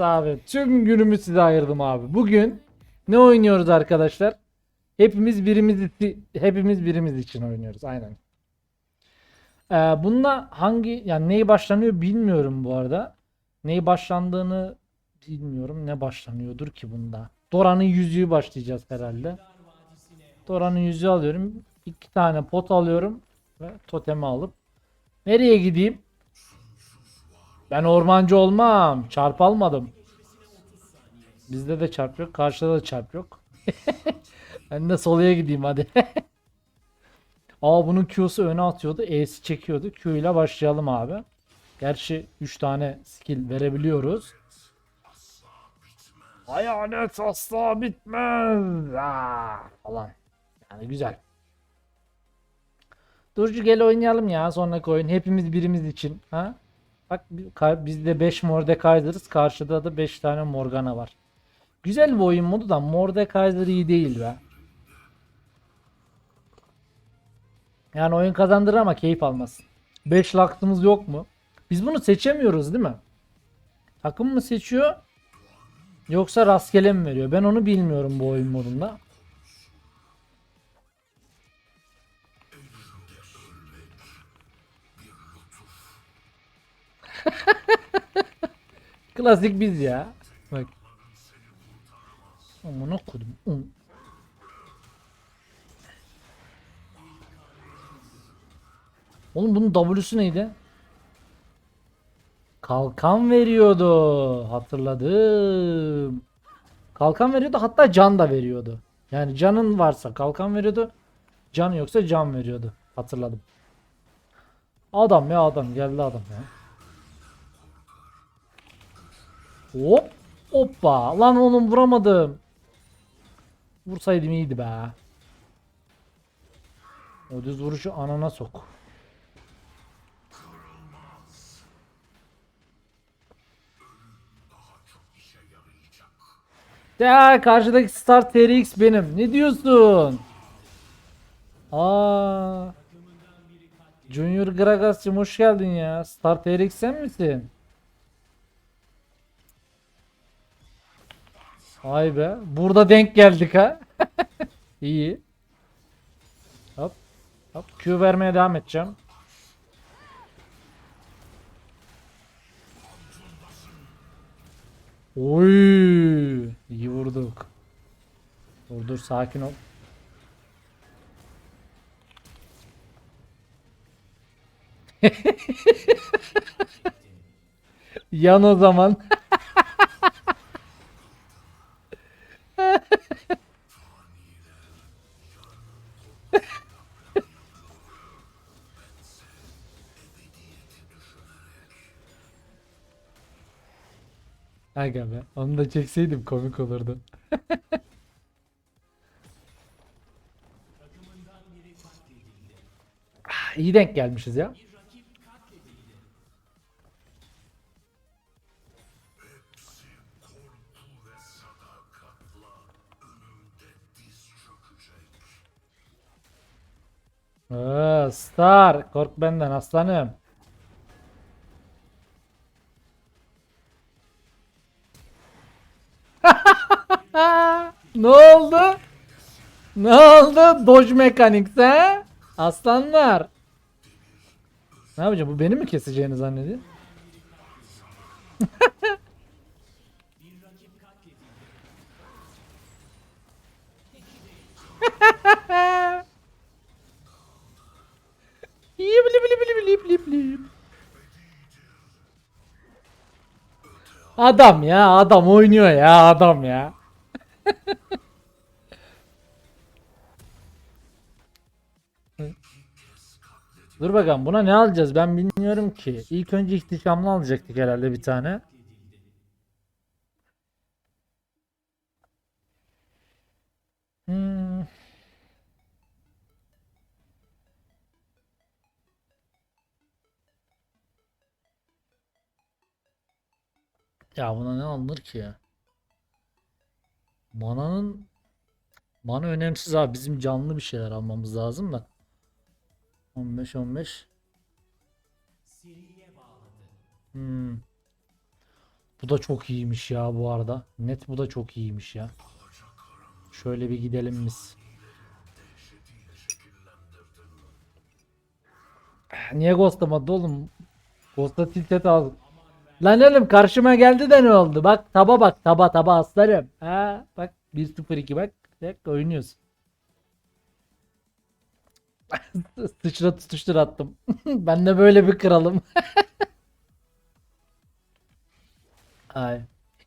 abi tüm günümü size ayırdım abi. Bugün ne oynuyoruz arkadaşlar? Hepimiz birimiz hepimiz birimiz için oynuyoruz aynen. Ee, bunda hangi yani neyi başlanıyor bilmiyorum bu arada. Neyi başlandığını bilmiyorum. Ne başlanıyordur ki bunda? Dora'nın yüzüğü başlayacağız herhalde. Dora'nın yüzüğü alıyorum. iki tane pot alıyorum ve totemi alıp nereye gideyim? Ben ormancı olmam. Çarp almadım. Bizde de çarp yok. Karşıda da çarp yok. ben de soluya gideyim hadi. Aa bunun Q'su öne atıyordu. E'si çekiyordu. Q ile başlayalım abi. Gerçi 3 tane skill verebiliyoruz. Hayalet asla bitmez. Aa, falan. Yani güzel. Durcu gel oynayalım ya sonraki oyun. Hepimiz birimiz için. Ha? Bak bi- ka- bizde 5 Mordekaiser'ız. Karşıda da 5 tane Morgana var. Güzel bir oyun modu da Mordekaiser iyi değil be. Yani oyun kazandırır ama keyif almaz. 5 laktımız yok mu? Biz bunu seçemiyoruz değil mi? Takım mı seçiyor? Yoksa rastgele mi veriyor? Ben onu bilmiyorum bu oyun modunda. Klasik biz ya. Bak. Amına kodum. Um. Oğlum bunun W'su neydi? Kalkan veriyordu. Hatırladım. Kalkan veriyordu hatta can da veriyordu. Yani canın varsa kalkan veriyordu. Can yoksa can veriyordu. Hatırladım. Adam ya adam geldi adam ya. Hop. Hoppa. Lan oğlum vuramadım. Vursaydım iyiydi be. O düz vuruşu anana sok. Ya karşıdaki Star TRX benim. Ne diyorsun? Aa. Junior Gragas'cığım hoş geldin ya. Star TRX sen misin? Vay be. Burada denk geldik ha. İyi. Hop. Hop. Q vermeye devam edeceğim. Oy, iyi vurduk. Dur dur sakin ol. Yan o zaman. Aga be. Onu da çekseydim komik olurdu. Ah, İyi denk gelmişiz ya. Aa, Star, kork benden aslanım. Ne oldu? Ne oldu? Dodge Mechanics he? Aslanlar. Ne yapacağım? Bu beni mi keseceğini zannediyor? Adam ya adam oynuyor ya adam ya. Dur bakalım buna ne alacağız ben bilmiyorum ki. İlk önce ihtişamlı alacaktık herhalde bir tane. Hmm. Ya buna ne alınır ki ya? Mana'nın Mana önemsiz abi. Bizim canlı bir şeyler almamız lazım da. 15 15. Hmm. Bu da çok iyiymiş ya bu arada. Net bu da çok iyiymiş ya. Şöyle bir gidelim biz. Niye ghostlamadı oğlum? Ghost'a tiltet al. Lan oğlum karşıma geldi de ne oldu? Bak taba bak taba taba aslarım. Ha bak 1-0-2 bak. Bak oynuyorsun. Sıçra tutuştur attım. ben de böyle bir kralım. Ay.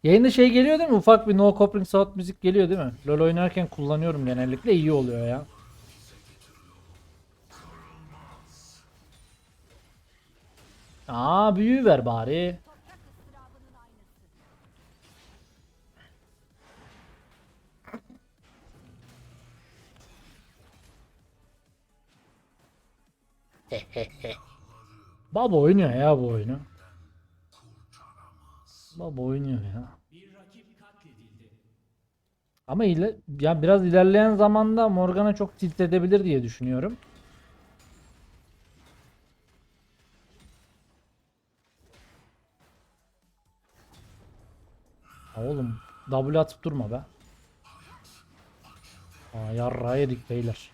Yayında şey geliyor değil mi? Ufak bir no copyright sound müzik geliyor değil mi? LoL oynarken kullanıyorum genellikle iyi oluyor ya. Aa büyü ver bari. Baba oynuyor ya bu oyunu. Baba oynuyor ya. Ama ile, ya biraz ilerleyen zamanda Morgana çok tilt edebilir diye düşünüyorum. Oğlum W atıp durma be. Aa yarrağı yedik beyler.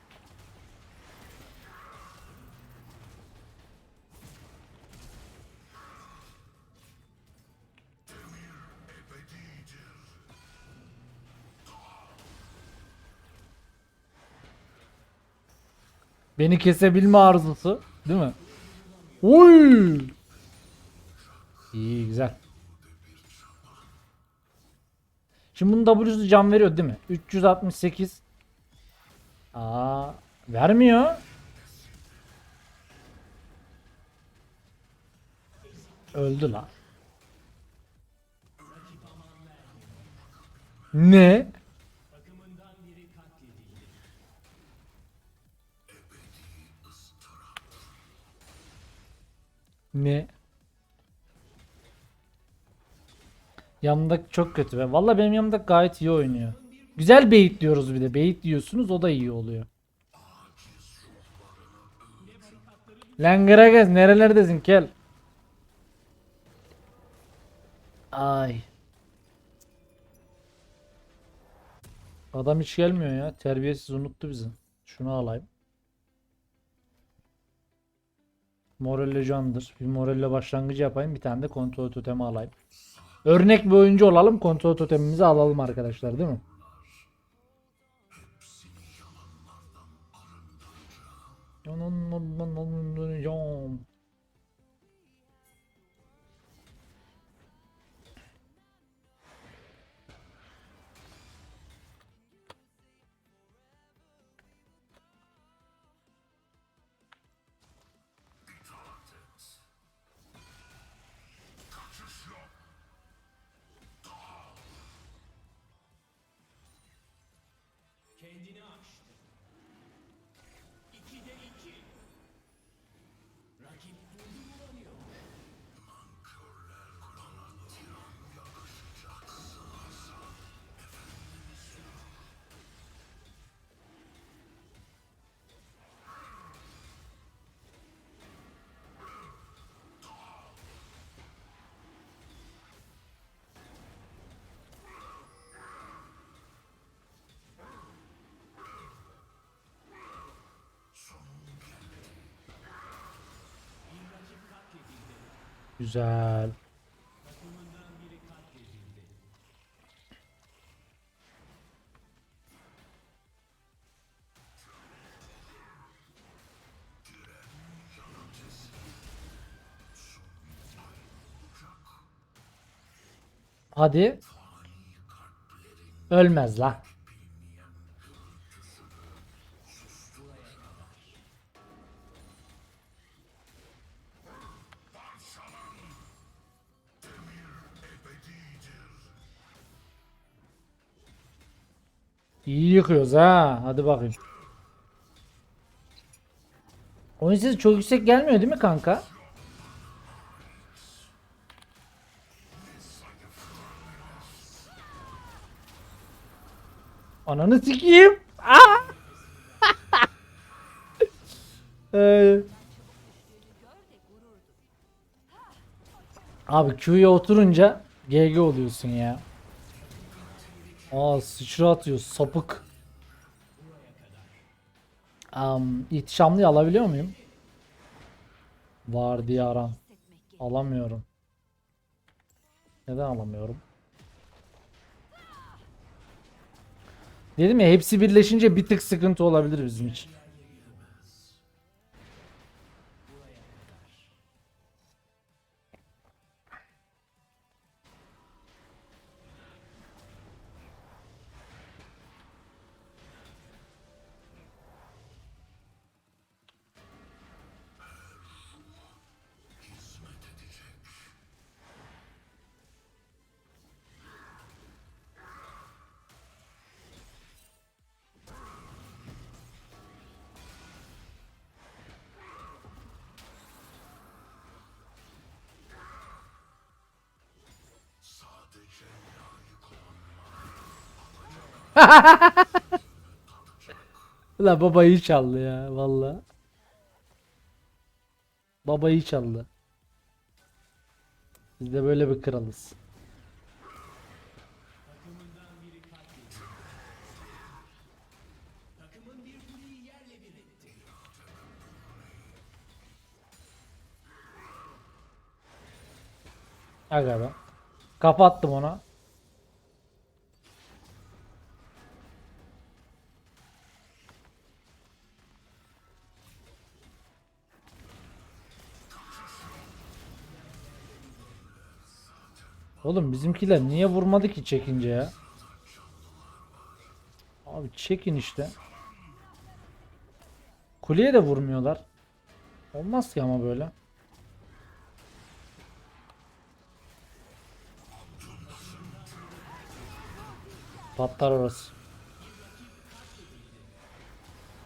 Beni kesebilme arzusu, değil mi? Oy! İyi güzel. Şimdi bunun W'su can veriyor değil mi? 368. Aa, vermiyor. Öldü lan. Ne? Ne? Yanımdaki çok kötü be. Valla benim yanımda gayet iyi oynuyor. Güzel bait diyoruz bir de. Bait diyorsunuz o da iyi oluyor. Lan Gragas nerelerdesin kel? Ay. Adam hiç gelmiyor ya. Terbiyesiz unuttu bizi. Şunu alayım. Morelle candır. Bir morelle başlangıcı yapayım. Bir tane de kontrol totemi alayım. Örnek bir oyuncu olalım. Kontrol totemimizi alalım arkadaşlar değil mi? Yanından Güzel. Hadi. Ölmez la. İyi yıkıyoruz ha. Hadi bakayım. Oyun sesi çok yüksek gelmiyor değil mi kanka? Ananı sikeyim. Ee, Abi Q'ya oturunca GG oluyorsun ya. Aa sıçra atıyor sapık. Um, ihtişamlıyı alabiliyor muyum? Var diye aram. Alamıyorum. Neden alamıyorum? Dedim ya hepsi birleşince bir tık sıkıntı olabilir bizim için. La babayı çaldı ya valla. Babayı çaldı. Biz de böyle bir kralız. Aga be. Kapattım ona. Oğlum bizimkiler niye vurmadı ki çekince ya? Abi çekin işte. Kuleye de vurmuyorlar. Olmaz ki ama böyle. Patlar orası.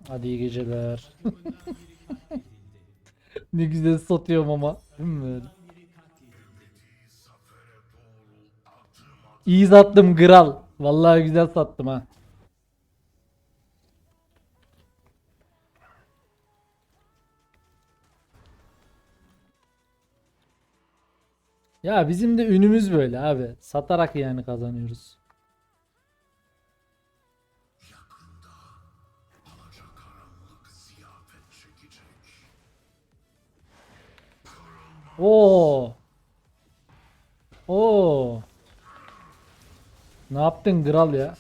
Hadi iyi geceler. ne güzel satıyorum ama. Değil mi? İyi sattım kral. Vallahi güzel sattım ha. Ya bizim de ünümüz böyle abi. Satarak yani kazanıyoruz. Oo. Oo. Ne yaptın kral ya?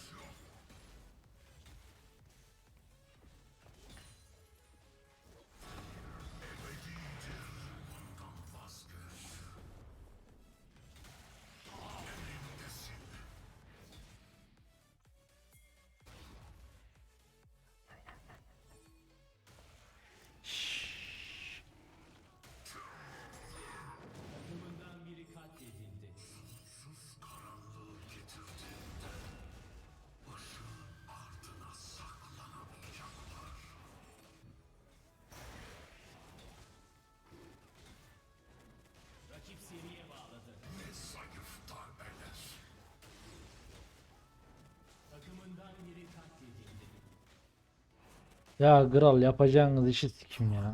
Ya kral yapacağınız işi sikim ya.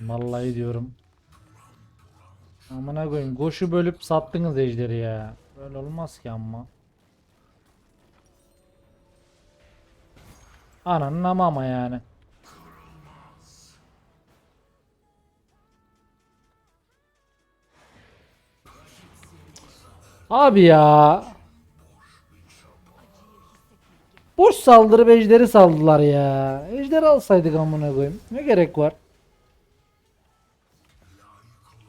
Vallahi diyorum. Amına koyayım koşu bölüp sattınız ejderi ya. Böyle olmaz ki ama. Ananın ama yani. Abi ya. Boş saldırıp ejderi saldılar ya. Ejderi alsaydık amına koyayım. Ne gerek var?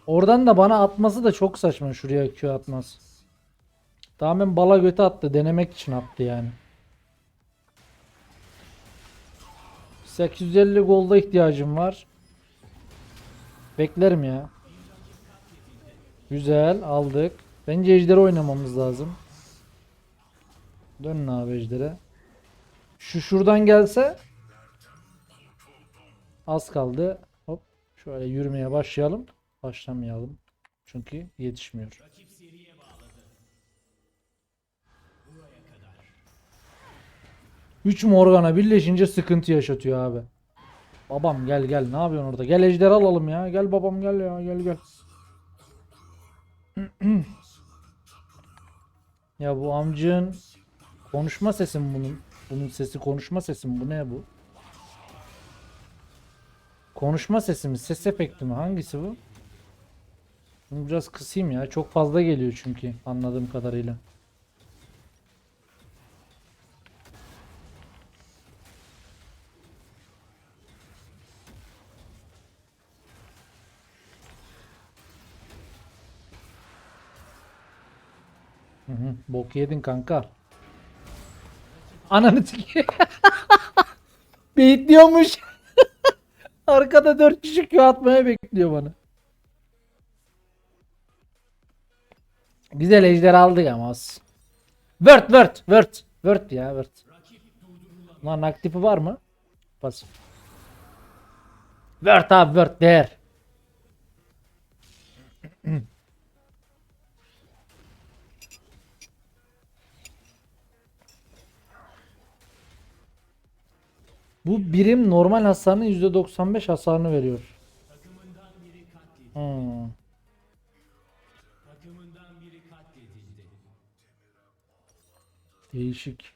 Oradan da bana atması da çok saçma şuraya Q atması. Tamamen bala göte attı. Denemek için attı yani. 850 golda ihtiyacım var. Beklerim ya. Güzel aldık. Bence ejderi oynamamız lazım. Dönün abi ejdere. Şu şuradan gelse az kaldı. Hop şöyle yürümeye başlayalım. Başlamayalım. Çünkü yetişmiyor. Üç Morgana birleşince sıkıntı yaşatıyor abi. Babam gel gel ne yapıyorsun orada? Gel ejder alalım ya. Gel babam gel ya gel gel. Ya bu amcığın konuşma sesi mi bunun? Bunun sesi konuşma sesi mi? Bu ne bu? Konuşma sesi mi? Ses efekti mi? Hangisi bu? Bunu biraz kısayım ya. Çok fazla geliyor çünkü anladığım kadarıyla. Hı hı, bok yedin kanka. Ananı sikeyim. Bekliyormuş. Arkada dört kişi Q atmaya bekliyor bana. Güzel ejder aldık ama olsun. Word word word. Word ya word. Lan aktifi var mı? Pasif. Word abi word değer. Bu birim normal hasarının %95 hasarını veriyor. Hmm. Değişik.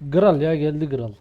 Gral ya geldi Gral.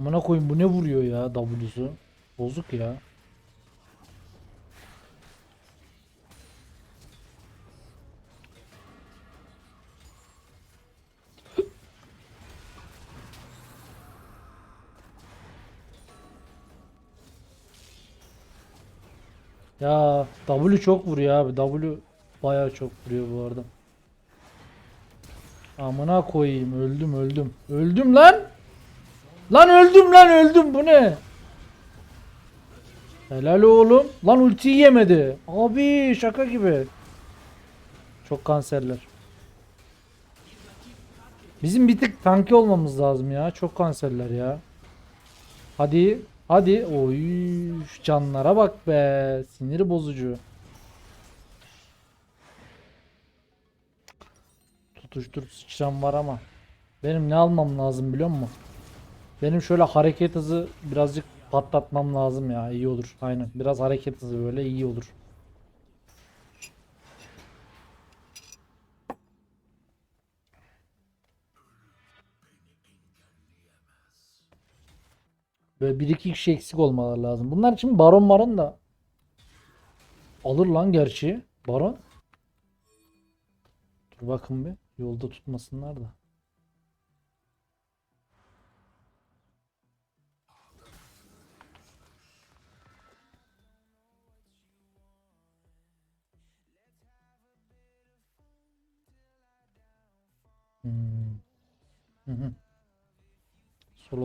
Amına koyayım bu ne vuruyor ya W'su? Bozuk ya. Ya W çok vuruyor abi. W bayağı çok vuruyor bu arada. Amına koyayım öldüm öldüm. Öldüm lan. Lan öldüm lan öldüm bu ne? Helal oğlum. Lan ultiyi yemedi. Abi şaka gibi. Çok kanserler. Bizim bir tık tanki olmamız lazım ya. Çok kanserler ya. Hadi. Hadi. Oy canlara bak be. Siniri bozucu. Tutuştur sıçram var ama. Benim ne almam lazım biliyor musun? Benim şöyle hareket hızı birazcık patlatmam lazım ya. iyi olur. Aynen. Biraz hareket hızı böyle iyi olur. Böyle bir iki kişi eksik olmaları lazım. Bunlar için baron baron da alır lan gerçi. Baron. Dur bakın bir. Yolda tutmasınlar da.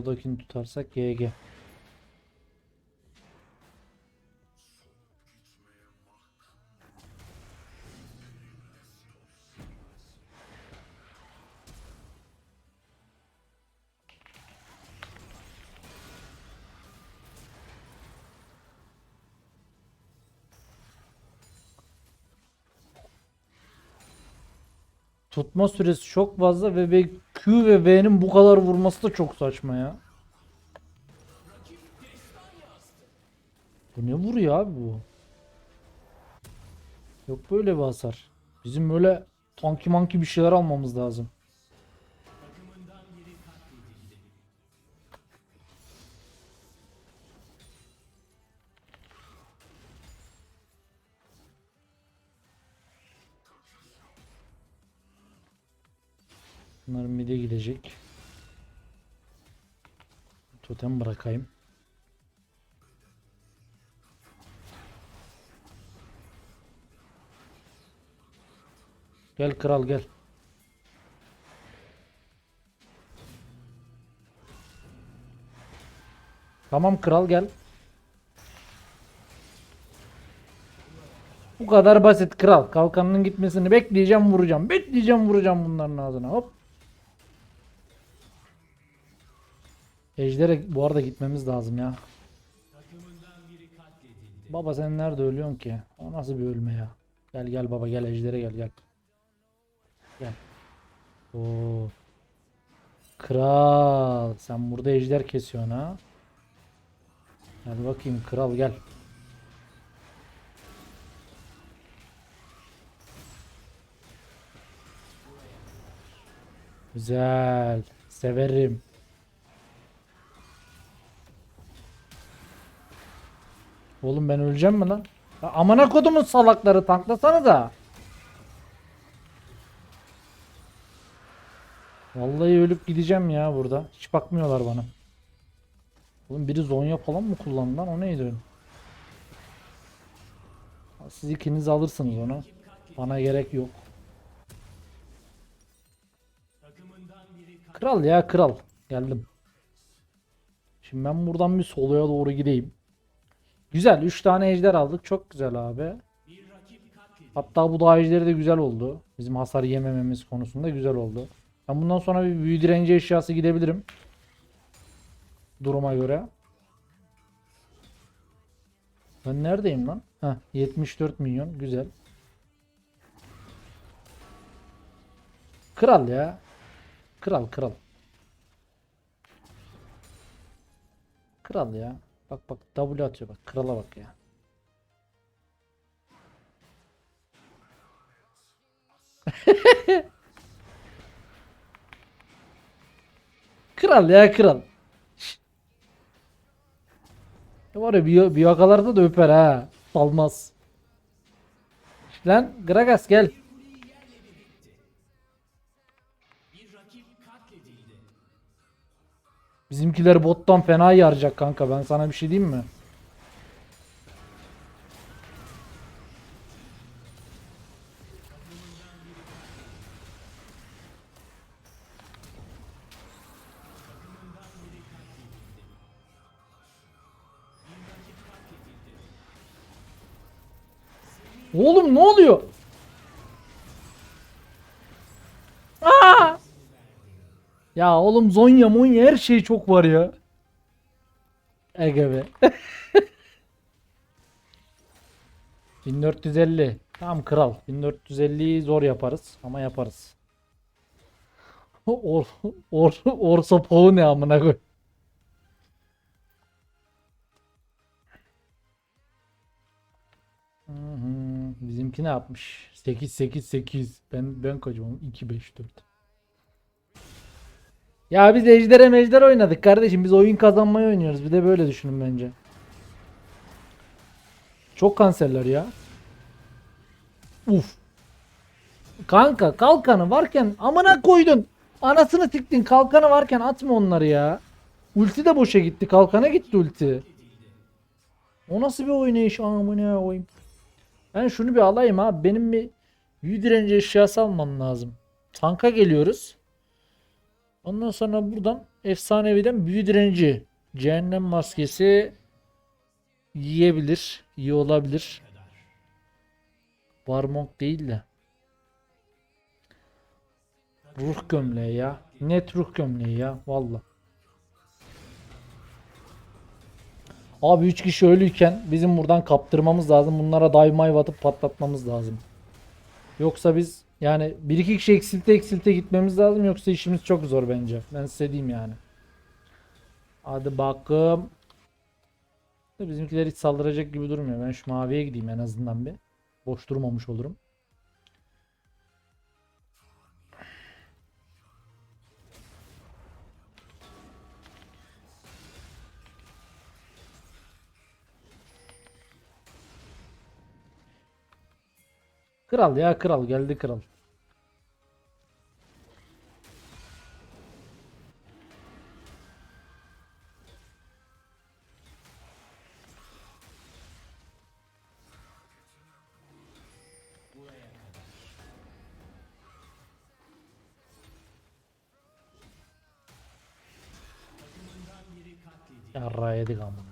Solodakini tutarsak GG. Tutma süresi çok fazla ve Q ve V'nin bu kadar vurması da çok saçma ya. Bu ne vuruyor abi bu? Yok böyle bir hasar. Bizim böyle tanki manki bir şeyler almamız lazım. Bunlar mide gidecek. Totem bırakayım. Gel kral gel. Tamam kral gel. Bu kadar basit kral. Kalkanının gitmesini bekleyeceğim vuracağım. Bekleyeceğim vuracağım bunların ağzına. Hop. Ejder'e bu arada gitmemiz lazım ya. Baba sen nerede ölüyorsun ki? O nasıl bir ölme ya? Gel gel baba gel Ejder'e gel gel. Gel. Oo. Kral. Sen burada ejder kesiyorsun ha. Gel bakayım kral gel. Güzel. Severim. Oğlum ben öleceğim mi lan? Ya amına kodumun salakları tanklasana da. Vallahi ölüp gideceğim ya burada. Hiç bakmıyorlar bana. Oğlum biri Zonya falan mı kullandı lan? O neydi öyle? Siz ikiniz alırsınız onu. Bana gerek yok. Kral ya kral. Geldim. Şimdi ben buradan bir soloya doğru gideyim. Güzel. 3 tane ejder aldık. Çok güzel abi. Hatta bu da ejderi de güzel oldu. Bizim hasar yemememiz konusunda güzel oldu. Ben bundan sonra bir büyü direnci eşyası gidebilirim. Duruma göre. Ben neredeyim lan? Heh, 74 milyon. Güzel. Kral ya. Kral kral. Kral ya. Bak bak W atıyor bak. Krala bak ya. Kral ya kral. Ya Var ya bir, bir yakalarda da öper ha. Salmaz. Lan Gragas gel. Bizimkiler bottan fena yaracak kanka. Ben sana bir şey diyeyim mi? Oğlum ne oluyor? Aa! Ya oğlum Zonya Monya her şey çok var ya. Ege be. 1450. Tamam kral. 1450'yi zor yaparız ama yaparız. Or, or, orsa poğu ne amına koy. Bizimki ne yapmış? 8 8 8. Ben ben kaçım 2 5 4. Ya biz ejdere mejder oynadık kardeşim. Biz oyun kazanmayı oynuyoruz. Bir de böyle düşünün bence. Çok kanserler ya. Uf. Kanka kalkanı varken amına koydun. Anasını siktin kalkanı varken atma onları ya. Ulti de boşa gitti. Kalkana gitti ulti. O nasıl bir oynayış amına koyayım. Ben şunu bir alayım abi. Benim bir büyü direnci eşyası almam lazım. Tanka geliyoruz. Ondan sonra buradan efsaneviden büyü direnci. Cehennem maskesi yiyebilir. iyi olabilir. Varmonk değil de. Ruh gömleği ya. Net ruh gömleği ya. Valla. Abi 3 kişi ölüyken bizim buradan kaptırmamız lazım. Bunlara dive atıp patlatmamız lazım. Yoksa biz yani bir iki kişi eksilte eksilte gitmemiz lazım. Yoksa işimiz çok zor bence. Ben size diyeyim yani. Hadi bakalım. Bizimkiler hiç saldıracak gibi durmuyor. Ben şu maviye gideyim en azından bir. Boş durmamış olurum. Kral ya kral geldi kral. Yarra yedik amına.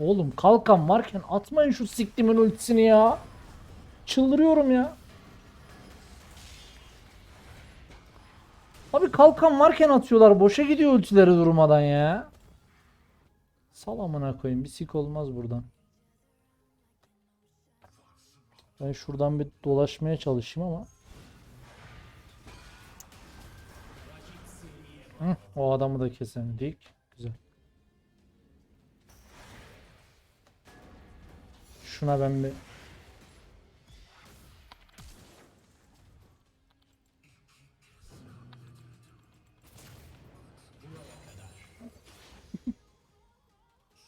Oğlum kalkan varken atmayın şu siktimin ultisini ya. Çıldırıyorum ya. Abi kalkan varken atıyorlar. Boşa gidiyor ultileri durmadan ya. Sal amına koyayım. Bir sik olmaz buradan. Ben şuradan bir dolaşmaya çalışayım ama. Hı, o adamı da kesemedik. Şuna ben bir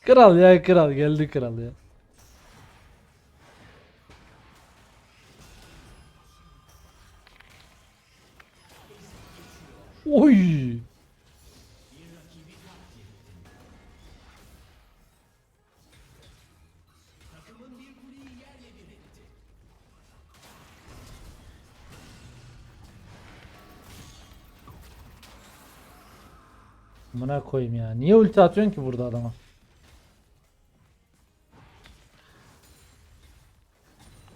Kral ya kral geldi kral ya. Niye ulti atıyorsun ki burada adama?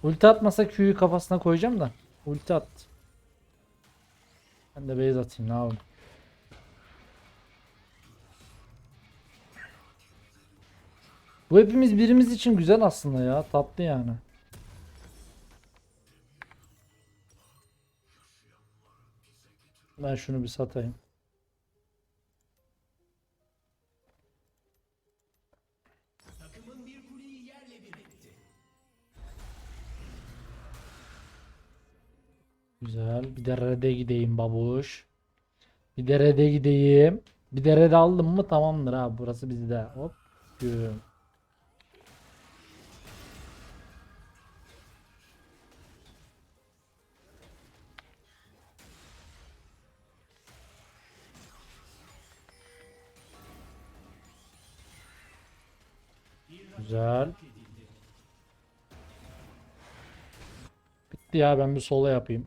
Ulti atmasa Q'yu kafasına koyacağım da. Ulti at. Ben de base atayım ne yapayım. Bu hepimiz birimiz için güzel aslında ya. Tatlı yani. Ben şunu bir satayım. Güzel. Bir de red'e gideyim babuş. Bir de red'e gideyim. Bir de red aldım mı tamamdır abi. Burası bizde. Hop. Güm. Güzel. Bitti ya ben bir sola yapayım.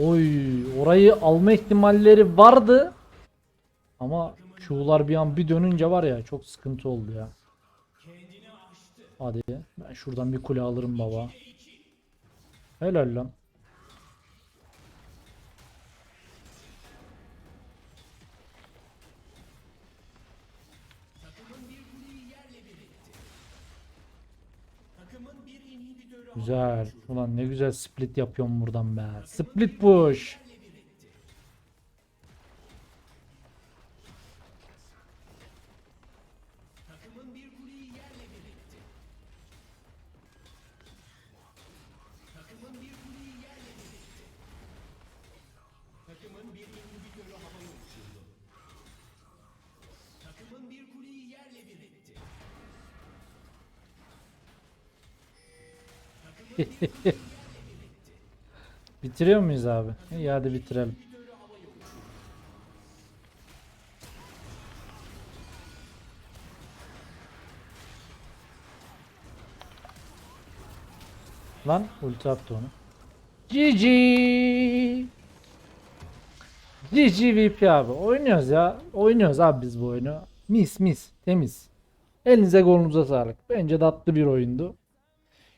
Oy orayı alma ihtimalleri vardı. Ama Q'lar bir an bir dönünce var ya çok sıkıntı oldu ya. Hadi ben şuradan bir kule alırım baba. Helal lan. Güzel. Ulan ne güzel split yapıyorum buradan be. Split push. Bitiriyor muyuz abi? İyi hadi bitirelim. Lan ulti attı onu. GG GG VP abi. Oynuyoruz ya. Oynuyoruz abi biz bu oyunu. Mis mis. Temiz. Elinize kolunuza sağlık. Bence tatlı bir oyundu.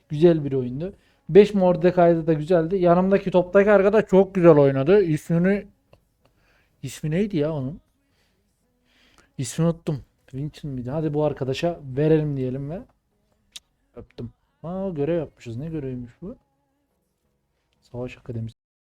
Güzel bir oyundu. 5 Mordekai'de da güzeldi. Yanımdaki toptaki arkadaş çok güzel oynadı. İsmini ismi neydi ya onun? İsmini unuttum. Vincent miydi? Hadi bu arkadaşa verelim diyelim ve öptüm. Aa görev yapmışız. Ne göreviymiş bu? Savaş Akademisi.